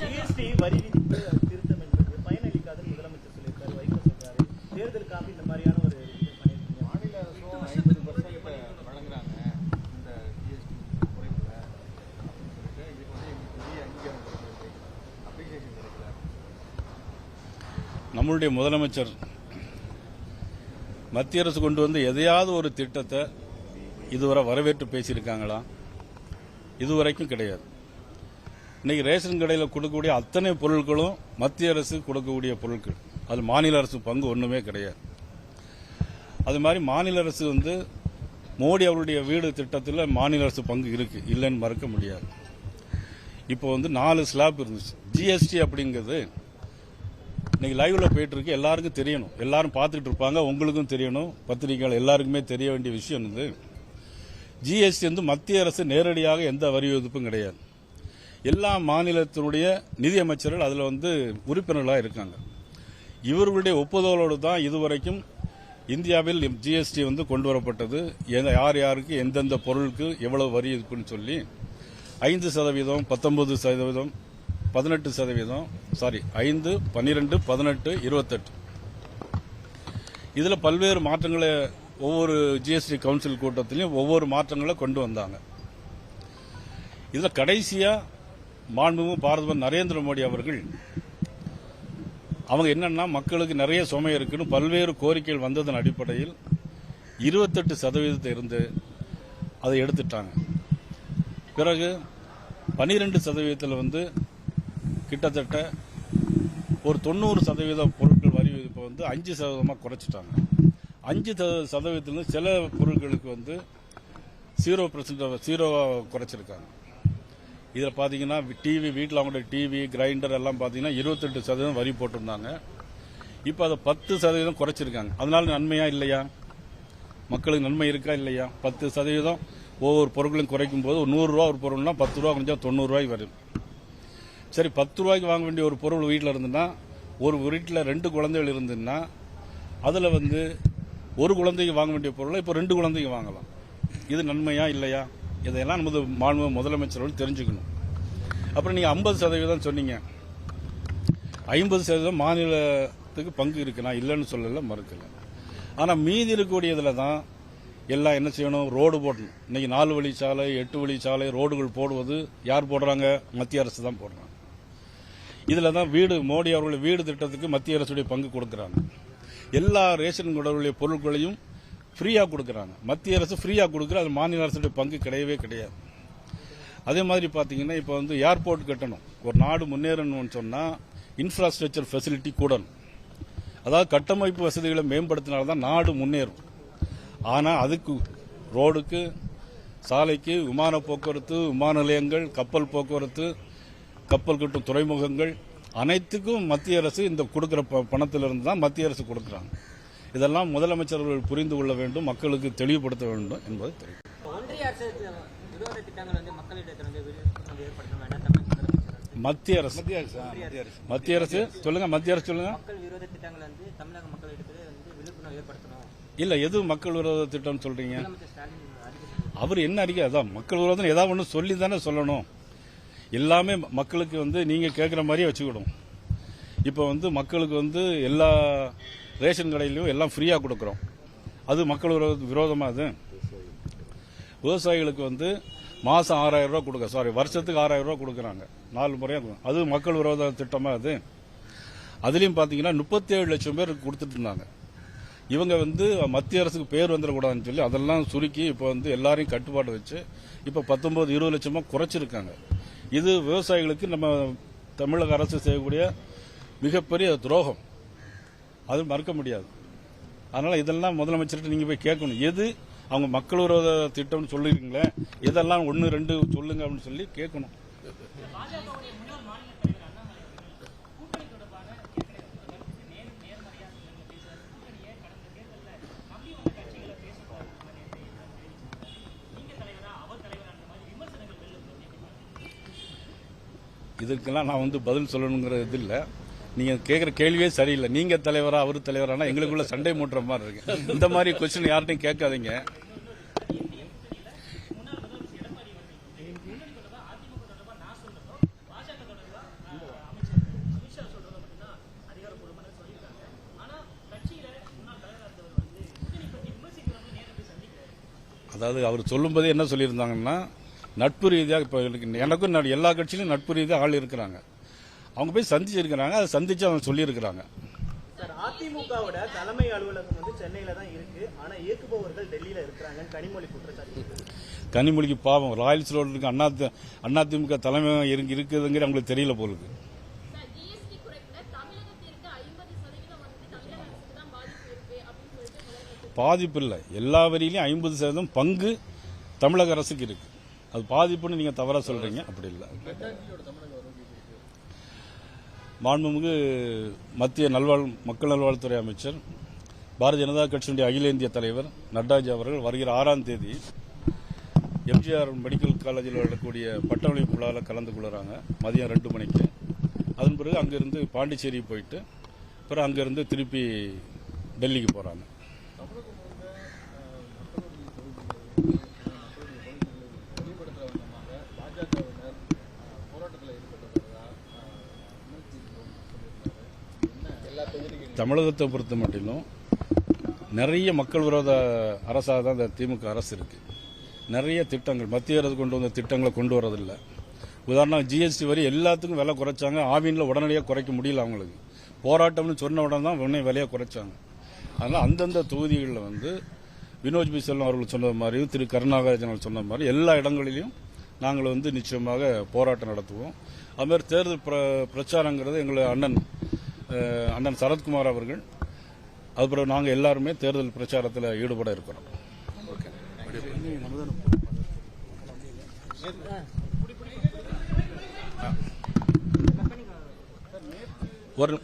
GST வரி விதிப்பு திருத்தம் என்பது பயனளிக்காதுன்னு முதலமைச்சர் சொல்லியிருக்காரு வைகோ சொல்றாரு. தேர்தலுக்காக இந்த மாதிரியான ஒரு இது பண்ணியிருக்கீங்க. மாநில அரசும் ஐம்பது பர்சன்ட் வழங்குறாங்க இந்த ஜிஎஸ்டி குறைப்புல. அப்படின்னு சொல்லிட்டு இதுக்கு வந்து எங்களுக்கு பெரிய அங்கீகாரம் கிடைக்கிறது அப்ரிசியேஷன் கிடைக்கல. நம்மளுடைய முதலமைச்சர் மத்திய அரசு கொண்டு வந்து எதையாவது ஒரு திட்டத்தை இதுவரை வரவேற்று பேசியிருக்காங்களா? இதுவரைக்கும் கிடையாது. இன்னைக்கு ரேஷன் கடையில் கொடுக்கக்கூடிய அத்தனை பொருட்களும் மத்திய அரசு கொடுக்கக்கூடிய பொருட்கள். அது மாநில அரசு பங்கு ஒன்றுமே கிடையாது. அது மாதிரி மாநில அரசு வந்து மோடி அவருடைய வீடு திட்டத்தில் மாநில அரசு பங்கு இருக்கு. இல்லைன்னு மறக்க முடியாது. இப்போ வந்து நாலு ஸ்லாப் இருந்துச்சு. ஜிஎஸ்டி அப்படிங்கிறது இன்னைக்கு லைவ்ல போயிட்டு இருக்கு. எல்லாருக்கும் தெரியணும். எல்லாரும் பார்த்துட்டு இருப்பாங்க. உங்களுக்கும் தெரியணும். பத்திரிகைகள் எல்லாருக்குமே தெரிய வேண்டிய விஷயம் வந்து ஜிஎஸ்டி வந்து மத்திய அரசு நேரடியாக எந்த வரி விதிப்பும் கிடையாது. எல்லா மாநிலத்தினுடைய நிதியமைச்சர்கள் அதில் வந்து உறுப்பினர்களாக இருக்காங்க. இவர்களுடைய ஒப்புதலோடு தான் இதுவரைக்கும் இந்தியாவில் ஜிஎஸ்டி வந்து கொண்டு வரப்பட்டது. யார் யாருக்கு எந்தெந்த பொருளுக்கு எவ்வளவு வரி இருக்குன்னு சொல்லி ஐந்து சதவீதம் பத்தொன்பது சதவீதம் பதினெட்டு சதவீதம் சாரி ஐந்து பன்னிரெண்டு பதினெட்டு இருபத்தெட்டு. இதில் பல்வேறு மாற்றங்களை ஒவ்வொரு ஜிஎஸ்டி கவுன்சில் கூட்டத்திலையும் ஒவ்வொரு மாற்றங்களை கொண்டு வந்தாங்க. இதில் கடைசியாக மாண்புமிகு பாரத நரேந்திர மோடி அவர்கள் அவங்க என்னன்னா மக்களுக்கு நிறைய சுமை இருக்குன்னு பல்வேறு கோரிக்கைகள் வந்ததன் அடிப்படையில் இருபத்தெட்டு சதவீதத்தை இருந்து அதை எடுத்துட்டாங்க. பிறகு பனிரெண்டு சதவீதத்தில் வந்து கிட்டத்தட்ட ஒரு தொண்ணூறு சதவீத பொருட்கள் வரி விதிப்பை வந்து அஞ்சு சதவீதமாக குறைச்சிட்டாங்க. அஞ்சு சத- சில பொருட்களுக்கு வந்து ஜீரோ பர்சன்ட் ஜீரோவாக குறைச்சிருக்காங்க. இதில் பார்த்தீங்கன்னா டிவி வீட்டில் அவங்களுடைய டிவி கிரைண்டர் எல்லாம் பார்த்தீங்கன்னா இருபத்தெட்டு சதவீதம் வரி போட்டிருந்தாங்க. இப்போ அதை பத்து சதவீதம் குறைச்சிருக்காங்க. அதனால நன்மையா இல்லையா? மக்களுக்கு நன்மை இருக்கா இல்லையா? பத்து சதவீதம் ஒவ்வொரு பொருட்களையும் குறைக்கும் போது ஒரு நூறுரூவா ஒரு பொருள்னா பத்து ரூபா கொஞ்சம் தொண்ணூறுரூவாய்க்கு வரும். சரி பத்து ரூபாய்க்கு வாங்க வேண்டிய ஒரு பொருள் வீட்டில் இருந்துன்னா ஒரு வீட்டில் ரெண்டு குழந்தைகள் இருந்துன்னா அதில் வந்து ஒரு குழந்தைக்கு வாங்க வேண்டிய பொருளை இப்போ ரெண்டு குழந்தைக்கு வாங்கலாம். இது நன்மையா இல்லையா? இதையெல்லாம் நமது மாண்பு முதலமைச்சர்கள் தெரிஞ்சுக்கணும். அப்புறம் நீங்கள் ஐம்பது சதவீதம் சொன்னீங்க. ஐம்பது சதவீதம் மாநிலத்துக்கு பங்கு இருக்கு. நான் இல்லைன்னு சொல்லலை மறுக்கலை. ஆனால் மீதி இருக்கக்கூடியதில் தான் எல்லாம் என்ன செய்யணும்? ரோடு போடணும். இன்னைக்கு நாலு வழி சாலை எட்டு வழி சாலை ரோடுகள் போடுவது யார் போடுறாங்க? மத்திய அரசு தான் போடுறாங்க. இதில் தான் வீடு மோடி அவர்களுடைய வீடு திட்டத்துக்கு மத்திய அரசுடைய பங்கு கொடுக்குறாங்க. எல்லா ரேஷன் கடைகளுடைய பொருட்களையும் ஃப்ரீயாக கொடுக்குறாங்க. மத்திய அரசு ஃப்ரீயாக கொடுக்குற அது மாநில அரசுடைய பங்கு கிடையவே கிடையாது. அதே மாதிரி பார்த்தீங்கன்னா இப்போ வந்து ஏர்போர்ட் கட்டணும். ஒரு நாடு முன்னேறணும்னு சொன்னால் இன்ஃப்ராஸ்ட்ரக்சர் ஃபெசிலிட்டி கூடணும். அதாவது கட்டமைப்பு வசதிகளை மேம்படுத்தினால்தான் நாடு முன்னேறும். ஆனால் அதுக்கு ரோடுக்கு சாலைக்கு விமான போக்குவரத்து விமான நிலையங்கள் கப்பல் போக்குவரத்து கப்பல் கட்டும் துறைமுகங்கள் அனைத்துக்கும் மத்திய அரசு இந்த கொடுக்குற ப- பணத்திலிருந்து தான் மத்திய அரசு கொடுக்குறாங்க. இதெல்லாம் முதலமைச்சர்கள் புரிந்து கொள்ள வேண்டும் மக்களுக்கு தெளிவுபடுத்த வேண்டும் என்பது தெரியும் முதலமைச்சர். மத்திய அரசு. மத்திய அரசு ஆ, மத்திய அரசு. மத்திய அரசு சொல்லுங்க மத்திய அரசு சொல்லுங்க. மக்கள் விரோத திட்டங்கள் வந்து தமிழக மக்களிடத்தில் வந்து விழிப்புணர்வு ஏற்படுத்தணும். இல்ல எது மக்கள் விரோத திட்டம் சொல்றீங்க? முதலமைச்சர் அவர் என்ன அறிக்கை? அதான் மக்கள் விரோதம் ஏதாவது ஒன்று சொல்லி தானே சொல்லணும். எல்லாமே மக்களுக்கு வந்து நீங்க கேட்குற மாதிரியே வச்சுக்கிடும். இப்போ வந்து மக்களுக்கு வந்து எல்லா ரேஷன் கடையிலையும் எல்லாம் ஃப்ரீயாக கொடுக்குறோம். அது மக்கள் விரோதமாக அது? விவசாயிகளுக்கு வந்து மாதம் ஆறாயிரம் ரூபா கொடுக்க சாரி வருஷத்துக்கு ஆறாயிரம் ரூபா கொடுக்குறாங்க. நாலு முறையாக அது மக்கள் விரோத திட்டமாக அது? அதுலேயும் பார்த்தீங்கன்னா முப்பத்தேழு லட்சம் பேர் கொடுத்துட்டு இருந்தாங்க. இவங்க வந்து மத்திய அரசுக்கு பேர் வந்துடக்கூடாதுன்னு சொல்லி அதெல்லாம் சுருக்கி இப்போ வந்து எல்லாரையும் கட்டுப்பாடு வச்சு இப்போ பத்தொம்போது இருபது லட்சமாக குறைச்சிருக்காங்க. இது விவசாயிகளுக்கு நம்ம தமிழக அரசு செய்யக்கூடிய மிகப்பெரிய துரோகம். அது மறுக்க முடியாது. அதனால இதெல்லாம் முதலமைச்சர்கிட்ட நீங்க போய் கேட்கணும். எது அவங்க மக்கள் விரோத திட்டம்னு சொல்லிருக்கீங்களே இதெல்லாம் ஒன்று ரெண்டு சொல்லுங்க அப்படின்னு சொல்லி கேட்கணும். இதுக்கெல்லாம் நான் வந்து பதில் சொல்லணுங்கிற இது இல்லை. நீங்க கேட்குற கேள்வியே சரியில்லை. நீங்க தலைவரா அவரு தலைவரானா எங்களுக்குள்ள சண்டை மூட்டுற மாதிரி இருக்கு. இந்த மாதிரி கொஸ்டின் யார்ட்டையும் கேட்காதீங்க. அதாவது அவர் சொல்லும்போது என்ன சொல்லியிருந்தாங்கன்னா நட்பு ரீதியாக இப்போ எனக்கும் எல்லா கட்சியிலும் நட்பு ரீதியாக ஆள் இருக்கிறாங்க. அவங்க போய் சந்திச்சிருக்கிறாங்க அதை சந்திச்சு அவங்க சொல்லியிருக்கிறாங்க. சார் அதிமுகவோட தலைமை அலுவலகம் வந்து சென்னையில தான் இருக்கு. ஆனா இயக்குபவர்கள் டெல்லியில இருக்கிறாங்க கனிமொழி குற்றச்சாட்டு கனிமொழிக்கு பாவம். ராயல்ஸ் ரோடு இருக்கு அண்ணா அதிமுக தலைமை இருக்கு இருக்குதுங்கிற அவங்களுக்கு தெரியல போலுக்கு பாதிப்பு இல்லை. எல்லா வரியிலையும் ஐம்பது சதவீதம் பங்கு தமிழக அரசுக்கு இருக்கு. அது பாதிப்புன்னு நீங்க தவறா சொல்றீங்க. அப்படி இல்லை. மாண்புமிகு மத்திய நல்வாழ் மக்கள் நல்வாழ்வுத்துறை அமைச்சர் பாரதிய ஜனதா கட்சியினுடைய அகில இந்திய தலைவர் நட்டாஜி அவர்கள் வருகிற ஆறாம் தேதி எம்ஜிஆர் மெடிக்கல் காலேஜில் வரக்கூடிய பட்டமளிப்பு விழாவில் கலந்து கொள்கிறாங்க மதியம் ரெண்டு மணிக்கு. அதன் பிறகு அங்கிருந்து பாண்டிச்சேரி போயிட்டு பிறகு அங்கிருந்து திருப்பி டெல்லிக்கு போகிறாங்க தமிழகத்தை பொறுத்த மட்டிலும் நிறைய மக்கள் விரோத அரசாக தான் இந்த திமுக அரசு இருக்கு. நிறைய திட்டங்கள் மத்திய அரசு கொண்டு வந்த திட்டங்களை கொண்டு வரதில்லை. உதாரணம் ஜிஎஸ்டி வரி எல்லாத்துக்கும் விலை குறைச்சாங்க. ஆவினில் உடனடியாக குறைக்க முடியல அவங்களுக்கு. போராட்டம்னு சொன்ன உடனே தான் உடனே விலையை குறைச்சாங்க. அதனால் அந்தந்த தொகுதிகளில் வந்து வினோஜ் பி செல்வம் அவர்கள் சொன்னது மாதிரியும் திரு கருணாகராஜன் அவர்கள் சொன்ன மாதிரி எல்லா இடங்களிலும் நாங்கள் வந்து நிச்சயமாக போராட்டம் நடத்துவோம். அதுமாதிரி தேர்தல் பிர- பிரச்சாரங்கிறது எங்களை அண்ணன் அண்ணன் சரத்குமார் அவர்கள். அதுக்கப்புறம் நாங்கள் எல்லாருமே தேர்தல் பிரச்சாரத்தில் ஈடுபட இருக்கிறோம். ஒரு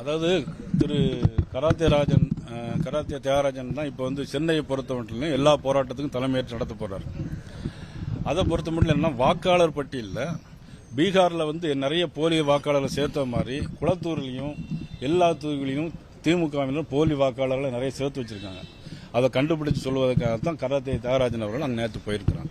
அதாவது திரு கராத்தே ராஜன் கராத்தே தியாகராஜன் தான் இப்போ வந்து சென்னையை பொறுத்த மட்டும் எல்லா போராட்டத்துக்கும் தலைமையேற்று நடத்த போறார். அதை பொறுத்த மட்டும் என்னன்னா வாக்காளர் பட்டியலில் பீகாரில் வந்து நிறைய போலி வாக்காளர்களை சேர்த்த மாதிரி குளத்தூர்லேயும் எல்லா தொகுதிகளிலும் திமுகவிலும் போலி வாக்காளர்களை நிறைய சேர்த்து வச்சிருக்காங்க. அதை கண்டுபிடிச்சு சொல்வதற்காக தான் கராத்தே தியாகராஜன் அவர்கள் அங்கே நேற்று போயிருக்கிறாங்க.